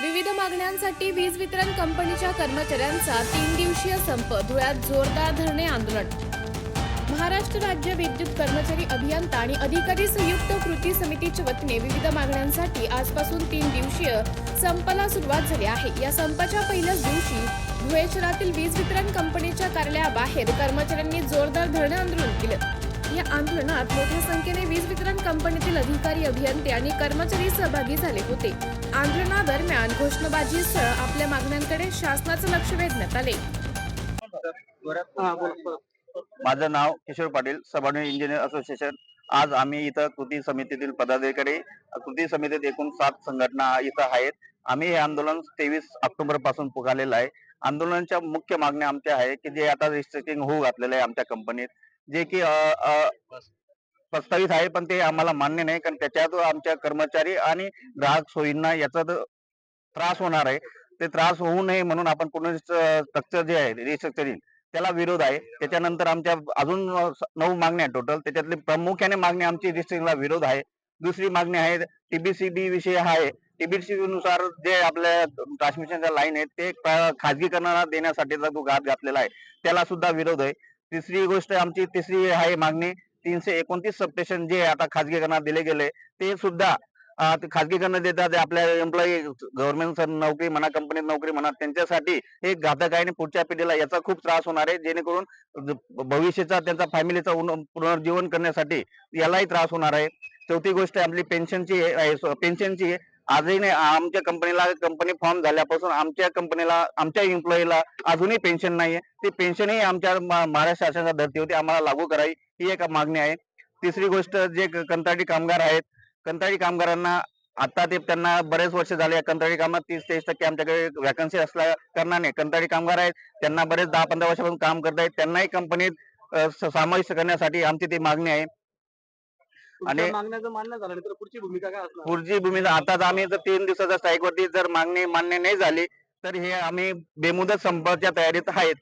विविध मागण्यांसाठी वीज वितरण कंपनीच्या कर्मचाऱ्यांचा तीन दिवसीय संप धुळ्यात जोरदार धरणे आंदोलन. महाराष्ट्र राज्य विद्युत कर्मचारी अभियंता आणि अधिकारी संयुक्त कृती समितीच्या वतीने विविध मागण्यांसाठी आजपासून तीन दिवसीय संपाला सुरुवात झाली आहे. या संपाच्या पहिल्याच दिवशी धुळे शहरातील वीज वितरण कंपनीच्या कार्यालयाबाहेर कर्मचाऱ्यांनी जोरदार धरणे आंदोलन केलं. या आंदोलनात मोठ्या संख्येने वीज वितरण कंपनीतील अधिकारी अभियंते आणि कर्मचारी सहभागी झाले होते. आंदोलनादरम्यान घोषणाबाजीसह आपल्या मागण्यांकडे शासनाचं लक्ष वेधण्यात आले. माझं नाव Kishor Patil subordinate engineer association. आज आम्ही इथं कृती समितीतील पदाधिकारी कृती समितीत एकूण सात संघटना इथं आहेत. आम्ही हे आंदोलन तेवीस ऑक्टोबरपासून पुकारलेलं आहे. आंदोलनाच्या मुख्य मागण्या आमच्या आहे की जे आता रिस्ट्रिक्टिंग होऊ घातलेलं आहे आमच्या कंपनीत जे की प्रस्तावित आहे पण ते आम्हाला मान्य नाही कारण त्याच्यात आमच्या कर्मचारी आणि ग्राहक सोयींना याचा त्रास होणार आहे. ते त्रास होऊ नये म्हणून आपण पूर्ण स्ट्रक्चर जे आहे रिस्ट्रक्चरिंग त्याला विरोध आहे. त्याच्यानंतर आमच्या अजून नऊ मागण्या टोटल त्याच्यातली प्रामुख्याने मागणी आमची रिस्ट्रिक्टला विरोध आहे. दुसरी मागणी आहे टीबीसीबी विषय आहे. टीबीसी नुसार जे आपल्या ट्रान्समिशनच्या लाईन आहेत ते खाजगीकरणाला देण्यासाठीचा जो घात घातलेला आहे त्याला सुद्धा विरोध आहे. तिसरी गोष्ट आमची तिसरी आहे मागणी. तीनशे एकोणतीस सबस्टेशन जे आता खाजगीकरणात दिले गेले ते सुद्धा खाजगीकरण देतात. आपल्या एम्प्लॉई गव्हर्नमेंट नोकरी म्हणा कंपनीत नोकरी म्हणा त्यांच्यासाठी हे घातक आहे आणि पुढच्या पिढीला याचा खूप त्रास होणार आहे. जेणेकरून भविष्याचा त्यांचा फॅमिलीचा पुनर्जीवन करण्यासाठी यालाही त्रास होणार आहे. चौथी गोष्ट आपली पेन्शनची आहे पेन्शनची आजही नाही आमच्या कंपनीला कंपनी फॉर्म झाल्यापासून आमच्या कंपनीला आमच्या एम्प्लॉईला अजूनही पेन्शन नाहीये. ती पेन्शनही आमच्या महाराष्ट्र शासनाच्या धर्तीवरती आम्हाला लागू करावी ही एक मागणी आहे. तिसरी गोष्ट जे कंत्राटी कामगार आहेत कंत्राटी कामगारांना आता ते त्यांना बरेच वर्ष झाले कंत्राटी कामात. तीस तेवीस टक्के आमच्याकडे वॅकन्सी असल्या कारणाने कंत्राटी कामगार आहेत. त्यांना बरेच दहा पंधरा वर्षापासून काम करत आहेत त्यांनाही कंपनीत समाविष्ट करण्यासाठी आमची ती मागणी आहे. आणि आणि- मागण्या जर मान्य झाल्या तर पुढची भूमिका काय असणार? पुढची भूमिका आता आम्ही जर तीन दिवसाच्या स्ट्राईक वरती जर मागणी मान्य नाही झाली तर हे आम्ही बेमुदत संपाच्या तयारीत आहेत.